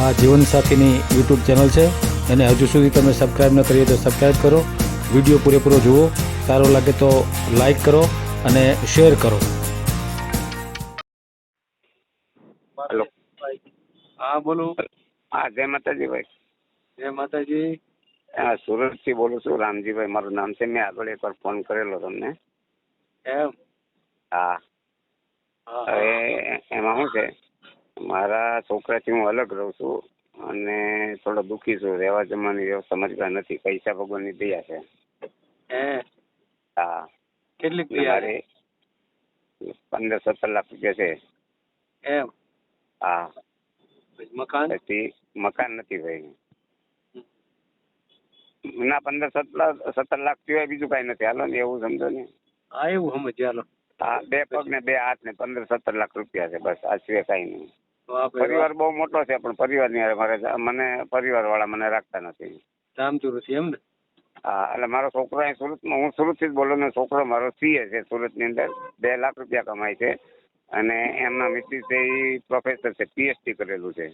આ જીવનસાથીની YouTube channel છે. અને હજુ સુધી તમે સબસ્ક્રાઈબ ન કરીએ તો સબસ્ક્રાઈબ કરો. વીડિયો પૂરેપૂરો જુઓ. સારો લાગે તો લાઈક કરો અને શેર કરો. હેલો હા બોલો. હા જય માતાજી ભાઈ. જય માતાજી. હા સુરતથી બોલું છું રામજીભાઈ. મારું નામ છે. મેં આગળ એકવાર ફોન કરેલો તમને. એમ? હા. હા, હવે એમાં શું છે? મારા છોકરાથી હું અલગ રહું છું અને થોડો દુઃખી છું. રહેવા જમવાની વ્યવસ્થા મારી નથી. પૈસા ભગવાનની દયા છે. હે? ફી મારે પંદર સત્તર લાખ રૂપિયા છે. એમ? હા. મકાન? પછી મકાન નથી ભાઈ. ના પંદર સત્તર સત્તર લાખ સિવાય બીજું કાંઈ નથી. હાલો ને એવું સમજો ને. હા એવું સમજ ચાલો હા બે પગ ને બે હાથ ને પંદર સત્તર લાખ રૂપિયા છે. બસ આ સિવાય કાંઈ નહીં. પરિવાર બહુ મોટો છે પણ પરિવારની મારે મને પરિવાર વાળા મને રાખતા નથી. ધામચુરથી એમ ને? હા એટલે મારો છોકરો અહીં સુરતમાં હું સુરતથી જ બોલું ને છોકરો મારો સીએ છે સુરતની અંદર બે લાખ રૂપિયા કમાય છે. અને એમના મિસિસ છે એ પ્રોફેસર છે પીએચડી કરેલું છે.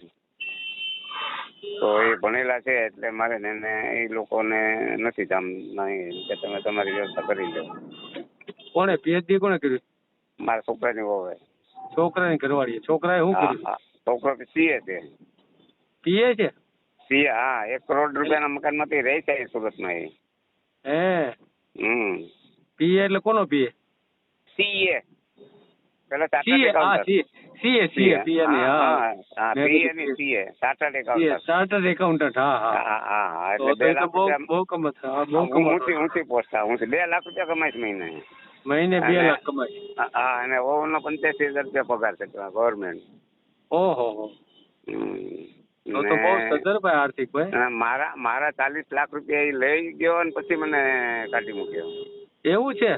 તો એ ભણેલા છે એટલે મારે ને એને એ લોકોને નથી જામ નહીં કે તમે તમારી વ્યવસ્થા કરી લો. કોણે પીએચડી કોણે કર્યું મારા છોકરાની વહુ છોકરાની ઘરવાળી છોકરાએ શું હા કર્યું? હા છોકરો સીએ છે. પીએ છે? સીએ હા. એક કરોડ રૂપિયાના મકાનમાંથી રહે છે એ સુરતમાં એ. હે? હમ. પીએ એટલે કોનો પીએ? સીએ. પેલા સીએ ચાર્ટર્ડ હા accountant CA. CA CA PA ની હા હા. મેં પીએ કીધું ની CA. Chartered CA accountant chartered accountant હા હા. હા હા હા. તો એટલે બે તો લાખ બહુ રૂપિયા બહુ કમત હા બહુ હું કમાતો. ઊંચી ઊંચી પોસ્ટ હા ઊંચી. બે લાખ રૂપિયા કમાઈશ મહિને મહિને બે લાખ કમાય હા, અને ઓવન નો પંચ્યાસી હજાર રૂપિયા પગાર છે ગવર્મેન્ટ ઓહો તો બહુ સદર ભાઈ આર્થિક ભાઈ. મારા મારા ચાલીસ લાખ રૂપિયા એ લઈ ગયો અને પછી મને કાઢી મૂક્યો. એવું છે?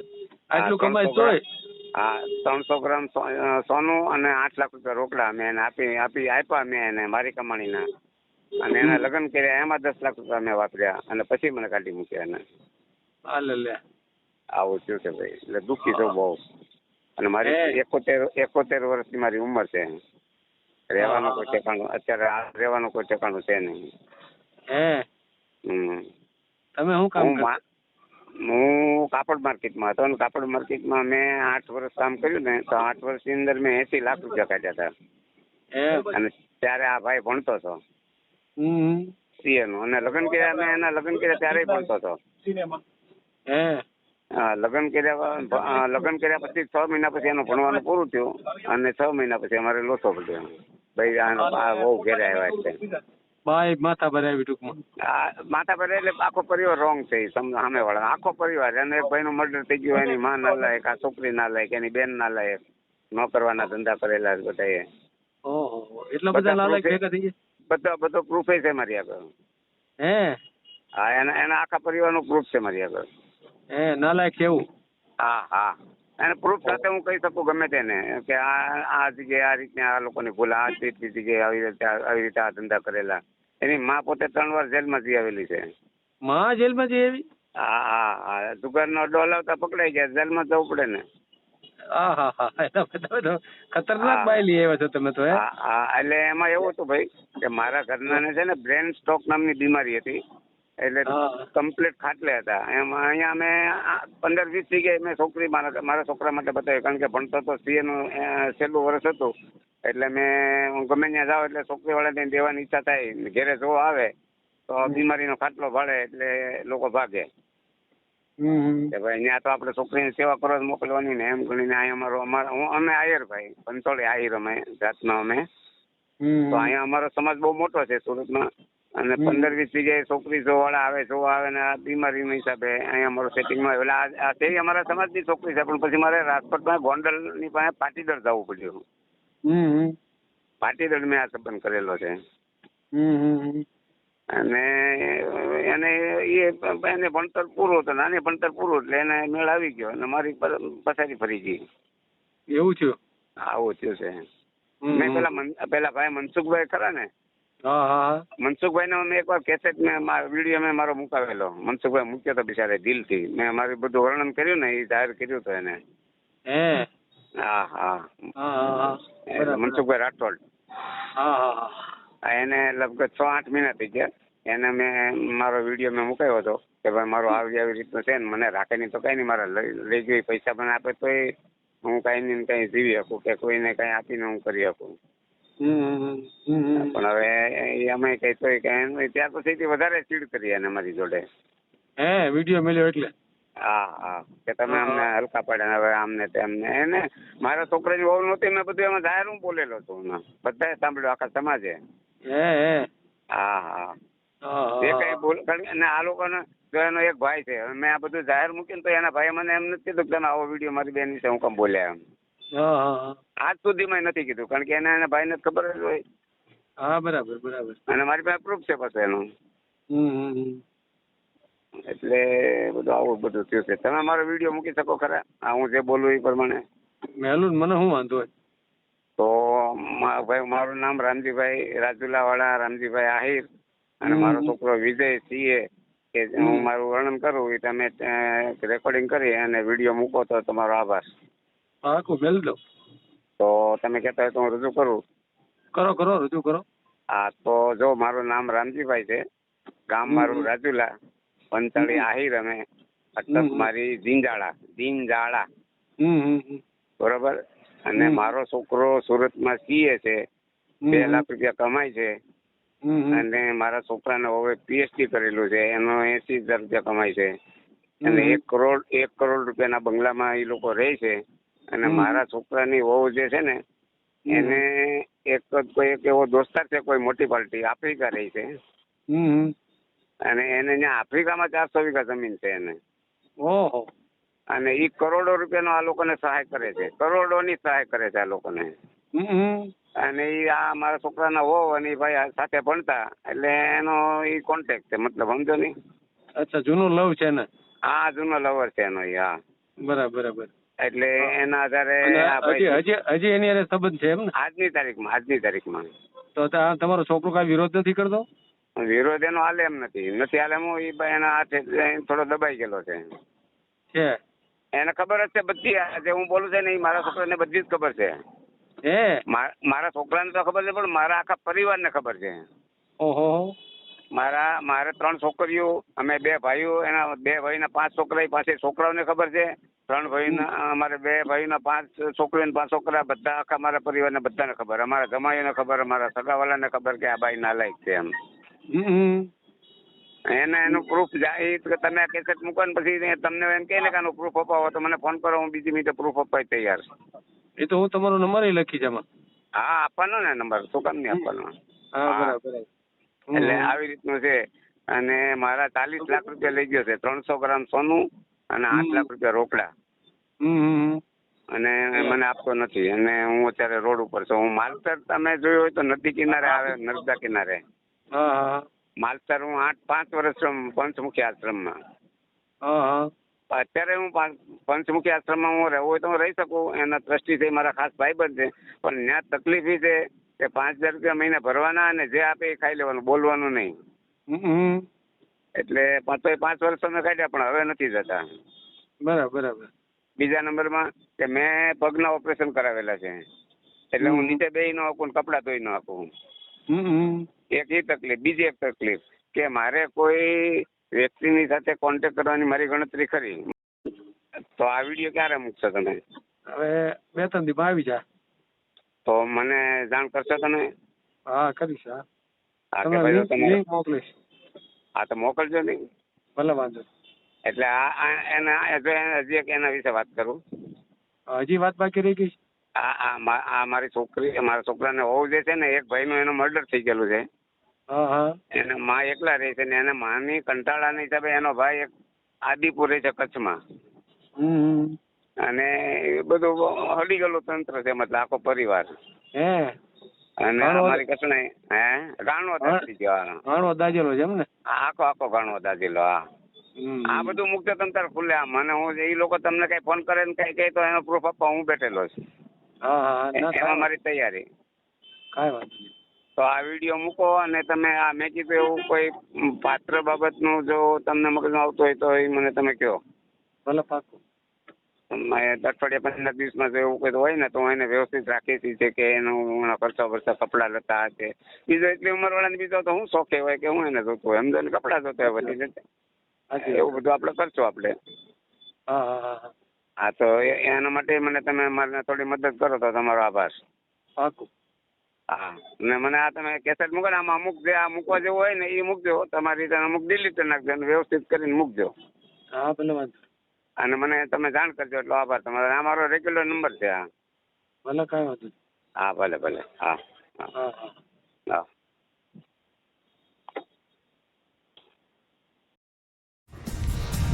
આટલું ત્રણસો કમાય ગ્રામ. તોય? હા ત્રણસો ગ્રામ સોનું અને આઠ લાખ રૂપિયા રોકડા મેં એને આપી આપી આપ્યા મેં એને મારી કમાણીના. અને એના લગ્ન કર્યા એમાં દસ લાખ રૂપિયા મેં વાપર્યા અને પછી મને કાઢી મૂક્યા એને. લે. આવું થયું છે ભાઈ. એટલે દુઃખી છું બહુ. અને મારી. એકોતેર એકોતેર વર્ષની મારી ઉંમર છે. રહેવાનું કોઈ ઠેકાણું અત્યારે રહેવાનું કોઈ ઠેકાણું છે નહીં. હમ. તમે શું કામ હું હું કાપડ માર્કેટમાં હતો અને કાપડ માર્કેટમાં મેં આઠ વર્ષ કામ કર્યું ને તો આઠ વર્ષની અંદર મેં એસી લાખ રૂપિયા કાઢ્યા હતા. અને ત્યારે આ ભાઈ ભણતો હતો. સીએ નું. અને લગ્ન કર્યા મેં એના લગ્ન કર્યા ત્યારે ભણતો હતો. લગ્ન કર્યા લગ્ન કર્યા પછી? છ મહિના પછી એનું ભણવાનું પૂરું થયું અને છ મહિના પછી અમારે લોસો પડ્યો. ભાઈ આ બહુ ઘેરે આવ્યા એટલે ભાઈ માથા પર આવી ટૂંકમાં. માતા પર એટલે આખો પરિવાર રોંગ છે સામે વાળા આખો પરિવાર અને એક ભાઈનું મર્ડર થઈ ગયું એની માં ના લાયક આ છોકરી ના લાયક એની બેન ના લાયક ન કરવાના ધંધા કરેલા બધા એટલા બધા બધા ભેગા થઈ ગયા? બધો બધો પ્રૂફ છે મારી આગળ. હે? હા એના એના આખા પરિવારનું પ્રૂફ છે મારી આગળ. હે નાલાયક છે એવું. હા હા. અને પ્રૂફ સાથે હું કહી શકું ગમે તેને કે આ આ જગ્યાએ આ રીતના આ લોકોની ભૂલ આ તેટલી જગ્યાએ આવી રીતે આવી રીતે આ ધંધા કરેલા. એની માં પોતે ત્રણ વાર જેલમાં જઈ આવેલી છે. માં જેલમાં જઈ આવી? હા હા હા. જુગારનો અડ્ડો હલાવતા પકડાઈ ગયા જેલમાં જવું પડે ને. ખતરનાક. બાયલી આવ્યા છો તમે તો હા? એટલે એમાં એવું હતું ભાઈ કે મારા ઘરનાને છે ને બ્રેન સ્ટોક નામની બીમારી હતી. એટલે કમ્પ્લીટ ખાટલે હતા. એમાં અહીંયા અમે પંદર વીસ જગ્યાએ મેં છોકરી મારા મારા છોકરા માટે બતાવ્યું. કારણ કે ભણતો તો સીએ નું અ, છેલ્લું વર્ષ હતું. એટલે મેં હું ગમે ત્યાં જાઉં એટલે છોકરી વાળાને દેવાની ઈચ્છા થાય. ઘેરે જો આવે તો બીમારીનો ખાટલો ભાડે એટલે લોકો ભાગે. કે ભાઈ ત્યાં તો આપણે છોકરીની સેવા કરવા મોકલવાની ને એમ ગણીને અહીંયા અમારો અમારા હું અમે આયર ભાઈ પંચોળી આયર અમે જાતનો અમે. તો અહીંયા અમારો સમાજ બહુ મોટો છે સુરતમાં. અને પંદર વીસ જગ્યાએ છોકરી જોવાળા આવે જોવા આવે ને આ બીમારીના હિસાબે અહીંયા અમારો સેટિંગમાં એટલે આ તે અમારા સમાજની છોકરી છે પણ પછી મારે રાજકોટમાં ગોંડલની પાસે પાટીદર જવું પડ્યું. પાટીદર મેં આ સંબંધ કરેલો છે. અને એને એ એને ભણતર પૂરું હતું નાની ભણતર પૂરું એટલે એને મેળ આવી ગયો અને મારી પથારી ફરી ગઈ. એવું થયું? આવું થયું છે. મેં પેલા પેલા ભાઈ મનસુખભાઈ ખરા ને હા હા હા. મનસુખભાઈ નો મેં એકવાર કેસેટ મેં વીડિયો મેં મારો મુકાવેલો. મનસુખભાઈ મૂક્યો તો બિચારે દિલથી. મેં મારું બધું વર્ણન કર્યું ને એ જાહેર કર્યું હતું એને. હે? હા હા. મનસુખભાઈ રાઠોડ. હા હા હા. એને લગભગ છ આઠ મહિના થઈ ગયા. એને મેં મારો વીડિયો મેં મુકાયો હતો કે ભાઈ મારો આવી આવી રીતનું છે ને મને રાખે નહીં તો કઈ નહીં મારે લઈ ગઈ પૈસા મને આપે તોય હું કઈ નહીં કઈ જીવી શકું કે કોઈને કઈ આપીને હું કરી શકું. પણ હવે અમે કઈ કે ત્યાર પછી વધારે ચીડ કરી એને મારી જોડે. હે વીડિયો મળ્યો એટલે? હા હા. કે તમે. અમને હલકા પડ્યા હવે આમને તેમને એને મારા છોકરાની વહુ નહોતી મેં બધું એમાં જાહેર હું બોલેલો છું. બધાએ સાંભળ્યું આખા સમાજે. હે હે. હા એ જે કઈ ભૂલ કારણ કે અને આ લોકોને જો એનો એક ભાઈ છે મેં આ બધું જાહેર મૂક્યું તો એના ભાઈ મને એમ નથી કીધું કે તમે આવો વીડિયો મારી બેન વિશે હું કેમ બોલ્યા એમ. આજ સુધીમાં નથી કીધું કારણ કે એના એના ભાઈને ને ખબર જ હોય. હા બરાબર બરાબર. અને મારી પાસે પ્રૂફ છે પછી એનું. એટલે બધું આવું બધું થયું છે. તમે મારો વીડિયો મૂકી શકો ખરા? આ હું જે બોલું એ પ્રમાણે. મેલું મને શું વાંધો હોય? તો ભાઈ મારું નામ રામજીભાઈ રાજુલાવાળા રામજીભાઈ આહિર અને મારો છોકરો વિજય સીએ કે હું મારું વર્ણન કરું એ તમે રેકોર્ડિંગ કરી અને વીડિયો મૂકો તો તમારો આભાર. પાકું મેલ દો તો તમે કહેતા હોય તો હું રજૂ કરું. કરો કરો રજૂ કરો. હા તો જો મારું નામ રામજીભાઈ છે ગામ. મારું રાજુલા પંચાળી. આહિર અમે અટક મારી જીંજાળા જીંજાળા. બરોબર? અને મારો છોકરો સુરતમાં સીએ છે બે લાખ રૂપિયા કમાય છે. અને મારા છોકરાને હવે પીએચડી કરેલું છે એનો એસી હજાર રૂપિયા કમાય છે. અને એક કરોડ એક કરોડ રૂપિયાના બંગલામાં એ લોકો રહે છે. અને મારા છોકરાની વહુ જે છે ને એને એક જ કોઈ એક એવો દોસ્તાર છે કોઈ મોટી પાર્ટી આફ્રિકા રહી છે. અને એને ત્યાં આફ્રિકામાં ચારસો વીઘા જમીન છે એને. ઓહો. અને એ કરોડો રૂપિયાનો આ લોકોને સહાય કરે છે. કરોડોની સહાય કરે છે આ લોકોને. અને એ આ મારા છોકરાના વહુ અને ભાઈ સાથે ભણતા એટલે એનો એ કોન્ટેક્ટ છે મતલબ સમજો નહીં અચ્છા જૂનો લવ છે ને આ જૂનો લવર છે એનો હા. બરાબર બરાબર. એટલે એના આધારે હજી હજી એની અરે સંબંધ છે એમ ને આજની તારીખમાં આજની તારીખમાં. તો તમારો છોકરો કાંઈ વિરોધ નથી કરતો? વિરોધ એનો હાલે એમ નથી. નથી હાલે એમ એ એના હાથે થોડો દબાઈ ગયેલો છે. છે. એને ખબર જ છે બધી જે હું બોલું છે ને એ મારા છોકરાને બધી જ ખબર છે. હે? મારા છોકરાને તો ખબર છે પણ મારા આખા પરિવારને ખબર છે. ઓહો. મારા મારે ત્રણ છોકરીઓ અમે બે ભાઈઓ એના બે ભાઈના પાંચ છોકરા પાસે છોકરાઓને ખબર છે. ત્રણ ભાઈના અમારે બે ભાઈના પાંચ છોકરીઓ ને પાંચ છોકરા બધા આખા મારા પરિવારને બધાને ખબર. અમારા જમાઈઓને ખબર અમારા સગાવાલાને ખબર કે આ ભાઈ નાલાયક છે એમ. એને એનું પ્રૂફ જાય કે તમે આ કેસેટ મૂકો ને પછી તમને એમ કહે ને કે આનું પ્રૂફ અપાવો તો મને ફોન કરો હું બીજી મિનિટે પ્રૂફ અપાય તૈયાર. એ તો હું તમારો નંબર લખી જમા હા આપવાનો ને નંબર શું કામ નહીં આપવાનો? એટલે. આવી રીતનું છે. અને મારા ચાલીસ લાખ રૂપિયા લઈ ગયો છે ત્રણસો ગ્રામ સોનું અને આઠ લાખ રૂપિયા રોકડા. અને મને આપતો નથી. અને હું અત્યારે રોડ ઉપર છું. હું માલતર તમે જોયું હોય તો નદી કિનારે આવે નર્મદા કિનારે. માલતર હું આઠ પાંચ વર્ષ પંચમુખી આશ્રમમાં. અત્યારે હું પાંચ- પંચમુખી આશ્રમમાં હું રહેવું હોય તો હું રહી શકું. એના ટ્રસ્ટી છે મારા ખાસ ભાઈબંધ છે. પણ ત્યાં તકલીફ છે કે પાંચ હજાર રૂપિયા મહિને ભરવાના અને જે આપે એ ખાઈ લેવાનું. બોલવાનું નહીં. એટલે પાંચ પાંચ વર્ષ અમે કાઢ્યા પણ હવે નથી જતા. બરાબર બરાબર. બીજા નંબરમાં કે મેં પગના ઓપરેશન કરાવેલા છે. એટલે હું નીચે બેહી ન આપું ને કપડાં ધોઈ ન હમ. એક એ તકલીફ બીજી એક તકલીફ કે મારે કોઈ વ્યક્તિની સાથે કોન્ટેક્ટ કરવાની મારી ગણતરી ખરી તો આ વીડિયો ક્યારે મૂકશો તમે? હવે બે ત્રણ દી આવી જા. તો મને જાણ કરશો તમે? હા કરીશ હા. તમે મોકલીશ. હા તો મોકલજો નહીં ભલે વાંધો. એટલે આ એના હજી એક એના વિશે વાત કરું. હજી વાત બાકી રહી ગઈ આ આ મારી છોકરી મારા છોકરાને વહુ જે છે ને એક ભાઈનું એનું મર્ડર થઈ ગયેલું છે. એના માં એકલા રહે છે ને એને માની કંટાળાના હિસાબે એનો ભાઈ એક આદિપુર રહે છે કચ્છમાં. અને એ બધું હડી ગયેલું તંત્ર છે મતલબ આખો પરિવાર. અને અમારી કસણે હે? ગાણો દાજી ગયો હા. દાજેલો છે એમ ને? આખો આખો ગાણો દાજેલો હા. આ બધું મુક્ત તંત્ર ખુલે આમ. અને હું એ લોકો તમને કઈ ફોન કરે ને કઈ કહે તો એનો પ્રૂફ આપવા હું બેઠેલો છું. હા હા હા. ના એમાં મારી તૈયારી. કાંઈ વાંધો નહીં. તો આ વીડિયો મૂકો અને તમે આ મેં કીધું એવું કોઈ પાત્ર બાબતનું જો તમને મગજમાં આવતું હોય તો એ મને તમે કહો. ભલે પાકું અઠવાડિયા પંદર દિવસમાં એવું કંઈ હોય ને તો એને વ્યવસ્થિત રાખી છે કે એનું ખર્ચા વરસા કપડાં લતા છે બીજો એટલી ઉંમરવાળાને બીજો તો હું શોખે હોય કે હું એને જોતું હોય. સમજો ને કપડાં જોતા હોય બધી એવું બધું આપણે કરશું આપણે. હા હા હા હા. હા તો એના માટે મને તમે મારે થોડી મદદ કરો તો તમારો આભાર. હા ને મને આ તમે કેસેટ મૂકો ને આમાં અમુક જે આ મૂકવા જેવું હોય ને એ મૂકજો. તમારી રીતે અમુક ડિલીટ નાખજો અને વ્યવસ્થિત કરીને મૂકજો. હા ભલે વાંધો અને મને તમે જાણ કરજો એટલો આભાર. તમારો આ મારો રેગ્યુલર નંબર છે હા. ભલે કાંઈ વાંધો હા ભલે ભલે. હા હા. હા હા હા